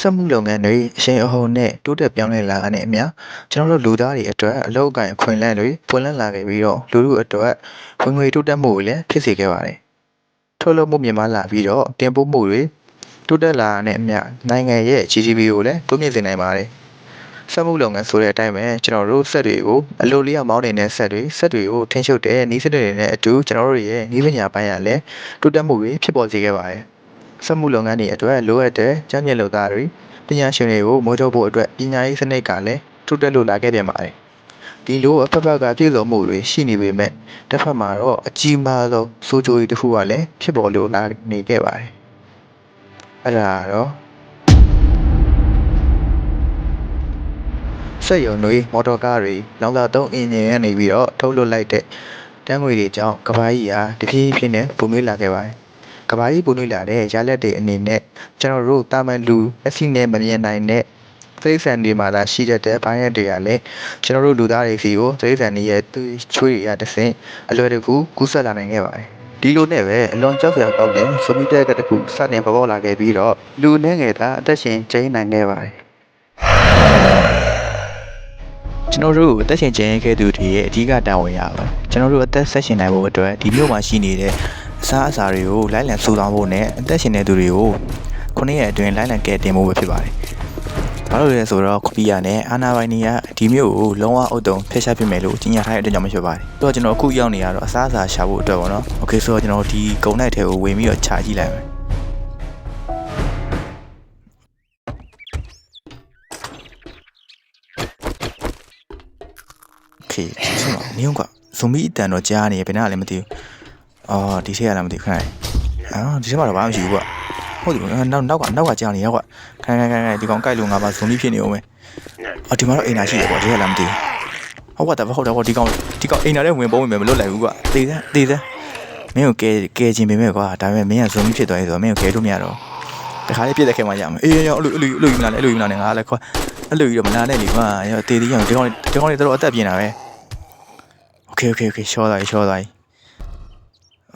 စက်မှုလုပ်ငန်းတွေအရှိန်အဟုန်နဲ့တိုးတက်ပြောင်းလဲလာတာနဲ့အမျှကျွန်တော်တို့လူသားတွေအတွက်အလုပ်အကိုင်အခွင့်အလမ်းတွေပွင့်လန်းလာခဲ့ပြီးတော့လူထုအတွက်ဝင်ငွေတိုးတက်မှုတွေလည်းဖြစ်စေခဲ့ပါတယ်။ထုတ်လုပ်မှုမြင့်မားလာပြီးတော့တင်ပို့မှုတွေတိုးတက်လာတာနဲ့အမျှနိုင်ငံရဲ့ GDP ကိုလည်းတိုးမြင့်စေနိုင်ပါတယ်။စက်မှုလုပ်ငန်းဆိုတဲ့အတိုင်းပဲကျွန်တော်တို့စက်တွေကိုအလိုလျောက်မောင်းနေတဲ့စက်တွေစက်တွေကိုထိန်းချုပ်တဲ့နည်းစနစ်တွေနဲ့အတူကျွန်တော်တို့ရဲ့နည်းပညာပိုင်းကလည်းတိုးတက်မှုတွေဖြစ်ပေါ်စေခဲ့ပါတယ်။ စက်မှုလုပ်ငန်းတွေအတွက်လိုအပ်တဲ့ကျန်းကျင်လုပ်သားတွေပညာရှင်တွေကိုမွေးထုတ်ဖို့အတွက်ပညာရေးစနစ်ကလည်းတိုးတက်လို့လာခဲ့ပြန်ပါတယ်။ဒီလိုအဖက်ဖက်ကပြည့်စုံမှုတွေရှိနေပေမဲ့တစ်ဖက်မှာတော့အကြီးမားဆုံးစိုးကြိုးကြီးတစ်ခုကလည်းဖြစ်ပေါ်လို့လာနေခဲ့ပါတယ်။အဲ့ဒါကတော့စက်ရုံတွေမော်တော်ကားတွေလောင်စာသုံးအင်ဂျင်ရနေပြီးတော့ထုတ်လွှတ်လိုက်တဲ့တန်းငွေတွေကြောင့်ကမ္ဘာကြီးဟာတဖြည်းဖြည်းနဲ့ပုံမြင့်လာခဲ့ပါတယ်။ ကမ္ဘာကြီးပုံမြင့်လာတဲ့ရလက်တွေအနေနဲ့ကျွန်တော်တို့တာမန်လူအစီနဲ့မမြင်နိုင်တဲ့သိစံတွေမှာသာရှိတတ်တဲ့ဘိုင်းရက်တွေကလည်းကျွန်တော်တို့လူသားတွေစီကိုသိစံတွေရဲ့သွေးချွေးတွေရတဆင့်အလွယ်တကူကူးဆက်လာနိုင်ခဲ့ပါတယ်။ဒီလိုနဲ့ပဲအလွန်ကြောက်စရာကောင်းတဲ့ဆိုမီတက်ကတခုစတင်ပေါ်ပေါက်လာခဲ့ပြီးတော့လူနဲ့ငယ်သားအသက်ရှင်ကျင်းနိုင်ခဲ့ပါတယ်။ကျွန်တော်တို့အသက်ရှင်ကျင်းခဲ့သူတွေရဲ့အဓိကတာဝန်ရပါကျွန်တော်တို့အသက်ဆက်ရှင်နိုင်ဖို့အတွက်ဒီမြို့မှာရှိနေတဲ့ အစားအစာတွေကိုလိုက်လံစုဆောင်းဖို့နဲ့အသက်ရှင်နေသူတွေကိုခုနှစ်ရက်အတွင်းလိုက်လံကယ်တင်ဖို့ပဲဖြစ်ပါတယ်။ဘာလို့လဲဆိုတော့ခပီယာနဲ့အာနာဘိုင်နီကဒီမြို့ကိုလုံးဝအုပ်တုံဖျက်ရှားပြမယ်လို့ကြီးညာထားတဲ့အတွက်ကြောင့်မဖြစ်ပါတယ်။ပြီးတော့ကျွန်တော်အခုရောက်နေရတော့အစားအစာရှာဖို့အတွက်ပေါ့နော်။ Okay ဆိုတော့ကျွန်တော်ဒီကုံနိုင်ထဲကိုဝင်ပြီးတော့ခြာကြည့်လိုက်မယ်။ Okay ဒီချိန်မှာနင်းကဇွန်မီအတန်တော့ကြားနေဘယ်နာလည်းမသိဘူး။ အော်ဒီထက်ကလည်းမသိဘူးခဏလေး။အော်ဒီထဲမှာတော့ဘာမှမရှိဘူးကွာ။ဟုတ်တယ်နောက်နောက်ကနောက်ကကြားနေရောကွာ။ခိုင်ခိုင်ခိုင်ခိုင်ဒီကောင်ကြိုက်လို့ငါပါဇွန်မီဖြစ်နေအောင်ပဲ။အော်ဒီမှာတော့အိမ်နာရှိတယ်ကွာဒီထက်ကလည်းမသိဘူး။ဟုတ်ကွာတပဟုတ်တယ်ကွာဒီကောင်ဒီကောင်အိမ်နာထဲဝင်ပုံးဝင်မယ်မလွတ်လိုက်ဘူးကွာ။သေစမ်းသေစမ်းမင်းကိုကဲကဲခြင်းပေမဲ့ကွာဒါပေမဲ့မင်းကဇွန်မီဖြစ်သွားပြီဆိုတော့မင်းကိုကဲလို့မရတော့။တခါလေးပြည့်တဲ့ခဲမှရမယ်။အေးရောအဲ့လိုအဲ့လိုအဲ့လိုယူမလာနဲ့အဲ့လိုယူမလာနဲ့ငါလည်းခွာအဲ့လိုယူတော့မလာနဲ့လေကွာ။ရောတေးသေးရောဒီကောင်ဒီကောင်လေးတော့အသက်ပြင်းတာပဲ။ Okay okay okay ရှော့သွားပြီရှော့သွားပြီ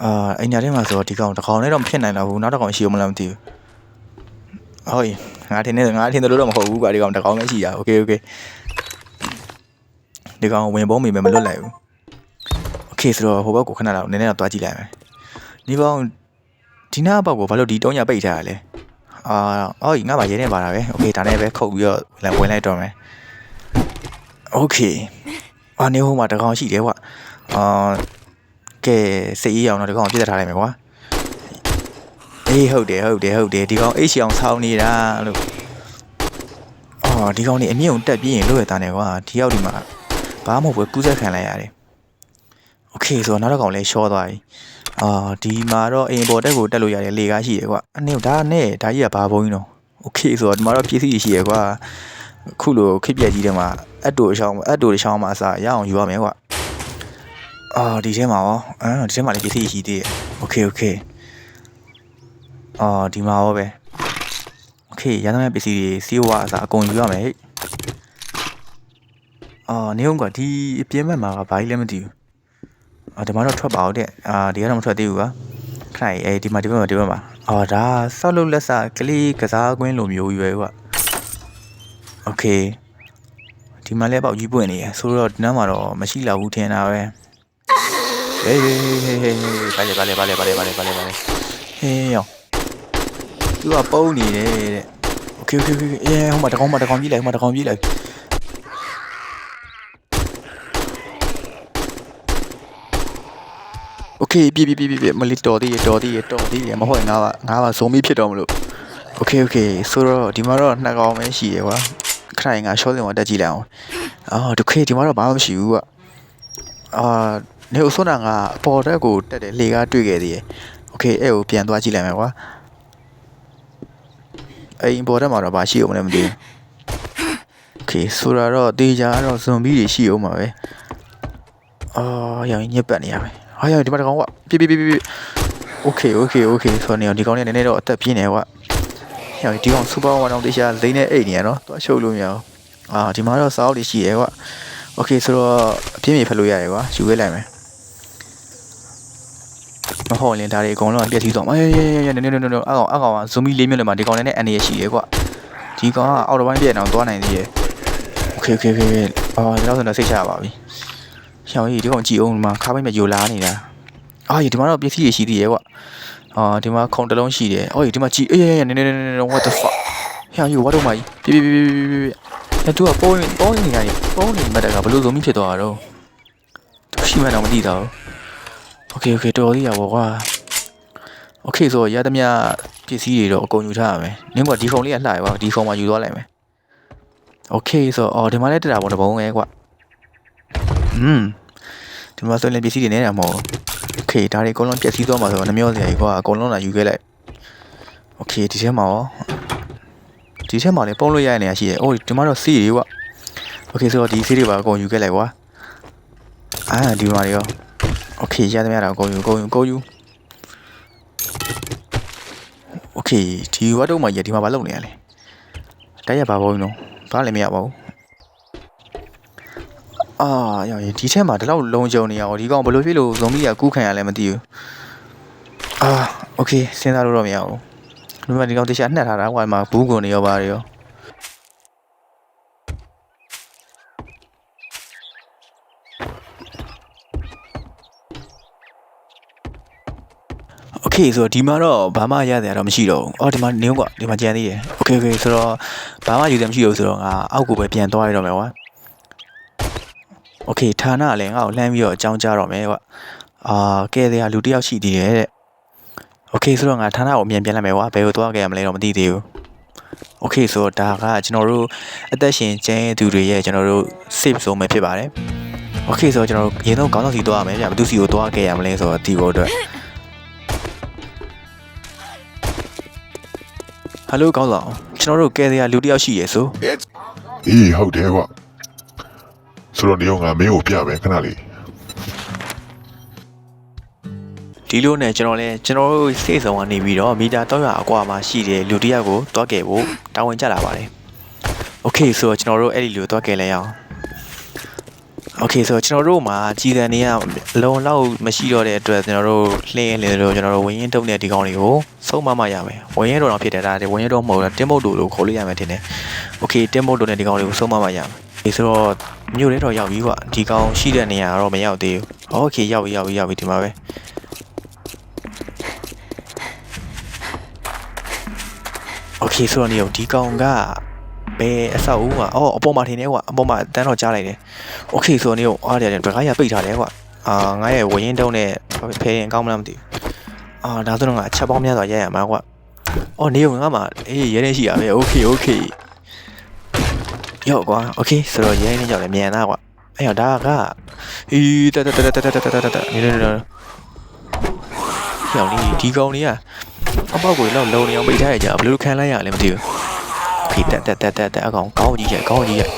အာအိမ်ညာထဲမှာဆိုတော့ဒီကောင်တစ်ကောင်နဲ့တော့မဖြစ်နိုင်တော့ဘူးနောက်တစ်ကောင်ရှိဦးမလားမသိဘူးဟုတ်ပြီငါထင်နေငါထင်တယ်လို့တော့မဟုတ်ဘူးကွာဒီကောင်တစ်ကောင်ပဲရှိတာ Okay okay ဒီကောင်ဝင်ပုံးမိမယ်မလွတ်လိုက်ဘူး Okay ဆိုတော့ဟိုဘက်ကိုခဏတော့နည်းနည်းတော့တွားကြည့်လိုက်မယ်ဒီကောင်ဒီနားဘောက်ကိုဘာလို့ဒီတုံးညာပိတ်ထားရလဲအာအော်ငါပါရဲနေပါတာပဲ Okay ဒါနဲ့ပဲခုတ်ပြီးတော့ဝင်လိုက်တော့မယ် Okay အာနေဟိုမှာတကောင်ရှိတယ်ကွာအာ ကဲစိတ်အေးအောင်တော့ဒီကောင်ပြစ်ထားလိုက်မယ်ကွာအေးဟုတ်တယ်ဟုတ်တယ်ဟုတ်တယ်ဒီကောင်အိတ်ရှောင်ဆောင်းနေတာလို့အော်ဒီကောင်နေအမြင့်ုံတက်ပြီးရင်လွတ်ရတာနေကွာဒီရောက်ဒီမှာဘာမှမဟုတ်ဘူးကူးဆက်ခံလိုက်ရတယ်โอเคဆိုတော့နောက်တစ်ကောင်လည်းရှော့သွားပြီအာဒီမှာတော့အင်ပေါ်တက်ကိုတက်လို့ရတယ်လေကားရှိတယ်ကွာအနေဒါနဲ့ဒါကြီးကဘာဘုံကြီးတော့โอเคဆိုတော့ဒီမှာတော့ပစ္စည်းရှိရကွာခုလိုခစ်ပြက်ကြီးတဲ့မှာအတ်တူအချောင်းအတ်တူတစ်ချောင်းမှာအစားရအောင်ယူရမယ်ကွာ အာဒီထဲမှာရောအာဒီထဲမှာလည်းပစ္စည်းရှိသေးတယ်โอเคโอเคအာဒီမှာရောပဲโอเคရသမျှပစ္စည်းတွေစီးဝါအစားအကုန်ယူရမယ်ဟဲ့အာနေုံကဒီအပြင်းမဲ့မှာကဘာကြီးလဲမသိဘူးအာဒီမှာတော့ထွက်ပါဦးတဲ့အာဒီကတော့မထွက်သေးဘူးကွာခဏအေးဒီမှာဒီဘက်မှာဒီဘက်မှာအော်ဒါဆောက်လုပ်လက်စကလေးကစားကွင်းလိုမျိုးရွယ်ကွာโอเคဒီမှာလည်းပေါက်ကြီးပွင့်နေရဆိုတော့ဒီနားမှာတော့မရှိလောက်ဘူးထင်တာပဲ Ey, ey, ey, ey, vale, vale, vale, vale, vale, vale, vale. Ey, yo. Tú a Pauli, eh, eh. Ok, ok, ok. Eh, không mà tao không mà tao không biết lại, không mà tao không biết lại. Ok, bi bi bi bi bi, mà lít đồ đi, đồ đi, đồ đi, mà hỏi ngáo à, ngáo à, số mi biết đâu mà lụ. Ok, ok, số rồi, đi mà rồi, nãy có mấy gì quá. Cái này ngáo số liền mà đã chỉ là. Ờ, được khi đi mà rồi bảo không chịu à. À, လို့โอเคโอเคဆိုတော့ဒီမှာတော့နှစ်ကောင်ပဲရှိရကွာခဏငါရှော့စင်ဝတက်ကြည့်လိုက်အောင်အော်တခေဒီမှာတော့ဘာမှမရှိဘူးကွာအာနေဦးစွန်းတာကအပေါ်တက်ကိုတက်တယ်လေကားတွေ့ခဲ့သေးတယ်โอเคအဲ့ကိုပြန်သွားကြည့်လိုက်မယ်ကွာအိမ်ပေါ်တက်မှာတော့ဘာရှိအောင်လဲမသိဘူးโอเคဆိုတော့တေချာတော့ဇွန်ဘီတွေရှိအောင်ပါပဲအာရောင်ညစ်ပတ်နေရပဲဟာရောင်ဒီမှာတကောင်ကွာပြပြပြပြโอเคโอเคโอเคဆိုတော့နေဒီကောင်လေးနည်းနည်းတော့အသက်ပြင်းနေကွာဟဲ့ဒီကောင်စူပါဝါတောင်တေချာလိမ့်နေအိတ်နေရနော်သွားရှုပ်လို့မရဘူးအာဒီမှာတော့စာအုပ်တွေရှိရဲကွာโอเคဆိုတော့အပြင်းပြေဖက်လို့ရတယ်ကွာယူခဲ့လိုက်မယ် မဟုတ်ရင်ဒါတွေအကုန်လုံးကပြည့်စည်သွားမှာအေးအေးအေးနည်းနည်းနည်းနည်းအကောင်အကောင်ကဇူမီလေးမျိုးလည်းမှာဒီကောင်လည်းနဲ့အန်ရရှိရဲကွာ ဒီကောင်ကအော်တိုဘိုင်းပြည့်အောင်သွားနိုင်သေးရဲ့โอเคโอเคโอเคအော်ဒီတော့ဆိုတော့စိတ်ချရပါပြီရှောင်းကြီးဒီကောင်ကြည့်အောင်ဒီမှာခါပိုင်းမှာယိုလာနေတာအာဒီမှာတော့ပစ္စည်းရရှိသေးရဲ့ကွာအာဒီမှာခုံတစ်လုံးရှိတယ်အော်ဒီမှာကြည့်အေးအေးနေနေနေနေ what the fuck ဟောင်ယူဝတ်တော့မကြီးပြပြပြပြပြပြအဲသူကပုံးပုံးနေရတယ်ပုံးနေမှတကဘလို့ဇုံမိဖြစ်သွားတာတော့သူရှိမှတော့မသိတော့ โอเคโอเคတော်သေးရပါကွာโอเคဆိုရသမျှပစ္စည်းတွေတော့အကုန်ယူထားရမယ်နင်းကဒီဖုန်းလေးကလှရပါဒီဖုန်းမှာယူသွားလိုက်မယ်โอเคဆိုအော်ဒီမှာလည်းတက်တာပေါ့တပုံးပဲကွာอืมဒီမှာဆိုရင်ပစ္စည်းတွေနေတာမဟုတ်โอเคဒါတွေအကုန်လုံးပျက်စီးသွားမှာဆိုတော့နှမျောစရာကြီးကွာအကုန်လုံးလာယူခဲ့လိုက်โอเคဒီထဲမှာရော ဒီထဲမှာလည်းပုံလို့ရတဲ့နေရာရှိတယ်။အိုးဒီမှာတော့စီးတွေကွာ။ Okay ဆိုတော့ဒီစီးတွေပါအကုန်ယူခဲ့လိုက်ကွာ။အာဒီမှာတွေရော။ Okay ရသမျှတော့အကုန်ယူအကုန်ယူအကုန်ယူ။ Okay ဒီဝတ်တော့မှရဒီမှာမလုပ်နေရလဲ။တိုက်ရပါဘောင်းနော်။ဘာလည်းမရပါဘူး။အာရောဒီထဲမှာဒီလောက်လုံကြုံနေရအောင်ဒီကောင်ဘယ်လိုဖြစ်လို့ဇွန်မီကကူးခံရလဲမသိဘူး။အာ Okay စဉ်းစားလို့တော့မရဘူး။ဒီမှာဒီကောင်တခြားနှက်ထားတာဟိုမှာဘူးကုန်နေရောပါရော okay ဆိုတော့ဒီမှာတော့ဘာမှရတဲ့အတော့မရှိတော့ဘူးအော်ဒီမှာနေုံကဒီမှာကြံသေးတယ် okay okay ဆိုတော့ဘာမှယူတယ်မရှိတော့ဆိုတော့ငါအောက်ကိုပဲပြန်သွားရတော့မယ်ကွာ okay ဌာနလည်းငါ့ကိုလှမ်းပြီးတော့အကြောင်းကြားတော့မယ်ကွာအာကဲတဲ့လူတယောက်ရှိသေးတယ်တဲ့ okay ဆိုတော့ငါဌာနကိုအမြန်ပြန်လိုက်မယ်ကွာဘယ်ကိုသွားခဲ့ရမလဲတော့မသိသေးဘူး okay ဆိုတော့ဒါကကျွန်တော်တို့အသက်ရှင်ကျန်သူတွေရဲ့ကျွန်တော်တို့ save ဆုံးပဲဖြစ်ပါတယ် okay ဆိုတော့ကျွန်တော်ရေသုံးကောင်းဆောင်စီသွားရမယ်ဗျာဘယ်သူစီကိုသွားခဲ့ရမလဲဆိုတော့ဒီကိုအတွက် ဟယ်လိုကောင်းဆောင်ကျွန်တော်တို့ကဲတဲ့လူတစ်ယောက်ရှိရယ်ဆိုအေးဟုတ်တယ်ကွာဆိုတော့နေရောငါမင်းကိုပြမယ်ခဏလေးဒီလိုနဲ့ကျွန်တော်လဲကျွန်တော်တို့စိတ်ဆောင်ကနေပြီးတော့မီတာ300အကွာမှာရှိတဲ့လူတစ်ယောက်ကိုတွားခဲ့ဖို့တာဝန်ကျလာပါတယ်။ Okay ဆိုတော့ကျွန်တော်တို့အဲ့ဒီလူကိုတွားခဲ့လဲရအောင်။ Okay ဆိုတော့ကျွန်တော်တို့မှာကြီးစံနေရအလုံးလောက်မရှိတော့တဲ့အတွက်ကျွန်တော်တို့လှင်းလှင်းလို့ကျွန်တော်တို့ဝင်းရင်တုံးတဲ့ဒီကောင်တွေကိုဆုံးမမရမယ်။ဝင်းရင်တော်တော်ဖြစ်တယ်ဒါဝင်းရင်တော်မဟုတ်လားတင်းမုတ်တို့လို့ခေါ်လို့ရမယ်ထင်တယ်။ Okay တင်းမုတ်တို့နဲ့ဒီကောင်တွေကိုဆုံးမမရမယ်။ဒီဆိုတော့မြို့ထဲတော့ရောက်ပြီကွာဒီကောင်ရှိတဲ့နေရာကတော့မရောက်သေးဘူး။ Okay ရောက်ပြီရောက်ပြီရောက်ပြီဒီမှာပဲ။ Okay ဆိုတော့နေရောဒီကောင်က ဘယ်အဆောက်အဦอ่ะအော်အပေါ်မှာထင်တယ်ကွာအပေါ်မှာတန်းတော့ကြားလိုက်တယ် Okay ဆိုတော့နေရောအားရတယ်ဒကာရပိတ်ထားတယ်ကွာအာငါရဲ့ဝရင်တုံးနဲ့ဖဲရင်ကောင်းမလားမသိဘူးအာဒါဆိုတော့ငါအချက်ပေါင်းများစွာရရမှာကွာအော်နေရောငါမှအေးရဲနေရှိရပဲ Okay Okay ရောက်ကွာ Okay ဆိုတော့ရဲနေကြောက်တယ်မြန်သားကွာအဲ့တော့ဒါကအေးတတတတတတတတတနေနေနေဟောင်းဒီဒီကောင်လေးကအပေါက်ကိုလောက်လုံနေအောင်ပိတ်ထားရကြဘယ်လိုခံလိုက်ရလဲမသိဘူး ဖိတက်တက်တက်တက်တက်အကောင်ကောင်းကြီးရိုက်ကောင်းကြီးရိုက်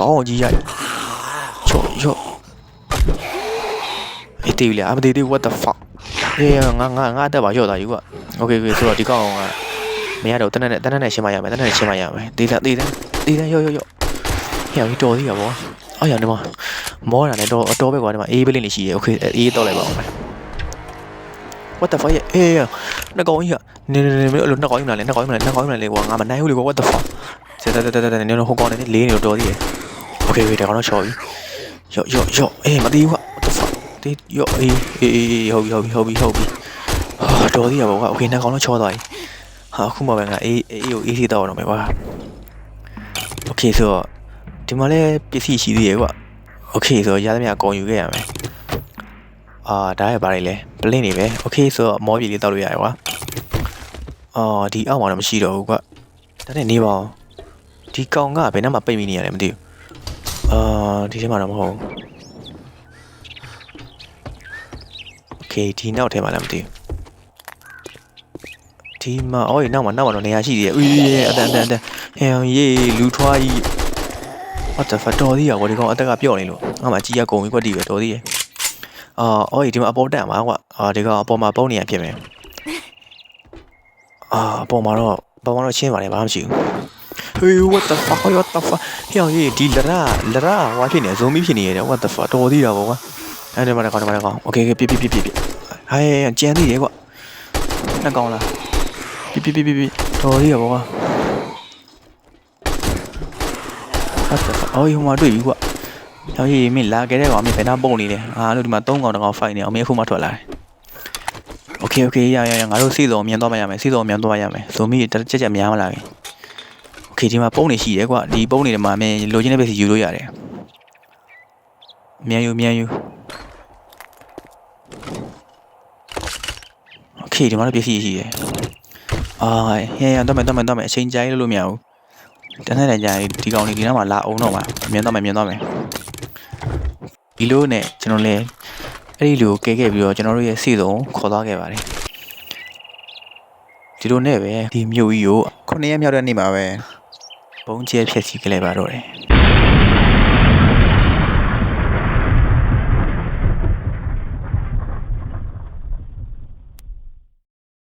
ကောင်းကြီးရိုက်ချော့ချော့အေးတေးလေအမတေးတေး what the fuck အေးငါငါငါတက်ပါရော့တာယူကွာ okay okay ဆိုတော့ဒီကောင်ကမရတော့တနက်နဲ့တနက်နဲ့ရှင်းမရမယ်တနက်နဲ့ရှင်းမရမယ်တေးတက်တေးတက်တေးတက်ရော့ရော့ရော့ဟဲ့ဟိတော်သေးရပါအော်ရနေမမောတာလည်းတော့အတော်ပဲကွာဒီမှာအေးပလင်းလေးရှိရ okay အေးတော့လိုက်ပါဦးမယ် what the fuck ရဲ့အေး နှစ်ကောင်ကြီးကနေနေနေအဲ့လိုနှစ်ကောင်ကြီးမလားလေနှစ်ကောင်ကြီးမလားနှစ်ကောင်ကြီးမလားလေကွာငါမနိုင်ဘူးလေကွာ what the fuck ဆက်တက်တက်တက်တက်နေတော့ဟိုကောင်နေလေးနေတော့တော်သေးတယ် okay okay ဒါကတော့ချော်ပြီယော့ယော့ယော့အေးမသေးဘူးကွာ what the fuck တေးယော့အေးအေးအေးဟုတ်ပြီဟုတ်ပြီဟုတ်ပြီဟုတ်ပြီဟာတော်သေးရပါကွာ okay နှစ်ကောင်တော့ချော်သွားပြီဟာအခုမှပဲငါအေးအေးကိုအေးစီတော့တော့မယ်ကွာ okay ဆိုတော့ဒီမှာလည်းပစ္စည်းရှိသေးရဲ့ကွာ okay ဆိုတော့ရသမျှအကုန်ယူခဲ့ရမယ် အာဒါရပါလေလေပလင်းနေပဲโอเคဆိုတော့မောပြေလေးတောက်လို့ရတယ်ကွာအော်ဒီအောက်မှာတော့မရှိတော့ဘူးကွာဒါနဲ့နေပါအောင်ဒီကောင်ကဘယ်နှမှာပိတ်မိနေရလဲမသိဘူးအာဒီထဲမှာတော့မဟုတ်ဘူးโอเคဒီနောက်ထဲမှာလည်းမသိဘူးဒီမှာအော်ဒီနောက်မှာနောက်မှာတော့နေရာရှိသေးတယ်ဦးအတန်အတန်အတန်ဟဲရေးလူထွားကြီး what the fuck တော်သေးရကွာဒီကောင်အသက်ကပြော့နေလို့ငါမှကြီးရကုန်ပြီကွက်တီပဲတော်သေးရ အာအော်ဒီမှာအပေါ်တက်မှာကွာအာဒီကအပေါ်မှာပုံနေရဖြစ်မယ်အာအပေါ်မှာတော့အပေါ်မှာတော့ရှင်းပါတယ်ဘာမှမရှိဘူး Hey what the fuck what the fuck ဟေ့ရေးဒီလရလရဟွာဖြစ်နေဇုံမီဖြစ်နေရတယ် what the fuck တော်သေးတာပေါ့ကွာအဲ့ဒီမှာတော့ကောင်းတယ်မှာတော့ကောင်း okay okay ပြပြပြပြပြဟဲ့ကျန်သေးတယ်ကွာနှက်ကောင်းလားပြပြပြပြပြတော်သေးတာပေါ့ကွာ What the fuck အော်ဟိုမှာတွေ့ပြီကွာ ဟောကြီးမင်းလာခဲ့တဲ့ကောင်မင်းဘယ်နှပုံနေလဲအာလို့ဒီမှာ၃ကောင်တစ်ကောင် fight နေအောင်မင်းအခုမှထွက်လာတယ် Okay okay ရရရငါတို့စီစုံအမြန်သွားမရမယ်စီစုံအမြန်သွားရမယ်ဇိုမီတက်ချက်ချက်များမလာခင် Okay ဒီမှာပုံနေရှိရဲကွာဒီပုံနေတယ်မှာမင်းလိုချင်တဲ့ဘက်စီယူလို့ရတယ်မြန်ယူမြန်ယူ Okay ဒီမှာတော့ပစ္စည်းရှိရဲအာဟဲ့ရတော့မယ်တော့မယ်တော့မယ်အချိန်ကြာကြီးလို့လို့မရဘူးတန်းတဲ့ကြာကြီးဒီကောင်လေးဒီနားမှာလာအောင်တော့မှာအမြန်တော့မယ်မြန်တော့မယ် ဒီလိုနဲ့ကျွန်တော်လည်းအဲ့ဒီလူကိုကဲခဲ့ပြီးတော့ကျွန်တော်တို့ရဲ့စီစုံခေါ်သွားခဲ့ပါတယ်ဒီလိုနဲ့ပဲဒီမြို့ကြီးကိုခုနှစ်ရက်မြောက်တဲ့နေ့မှာပဲဘုံကျဲဖြစ်စီခဲ့လိုက်ပါတော့တယ်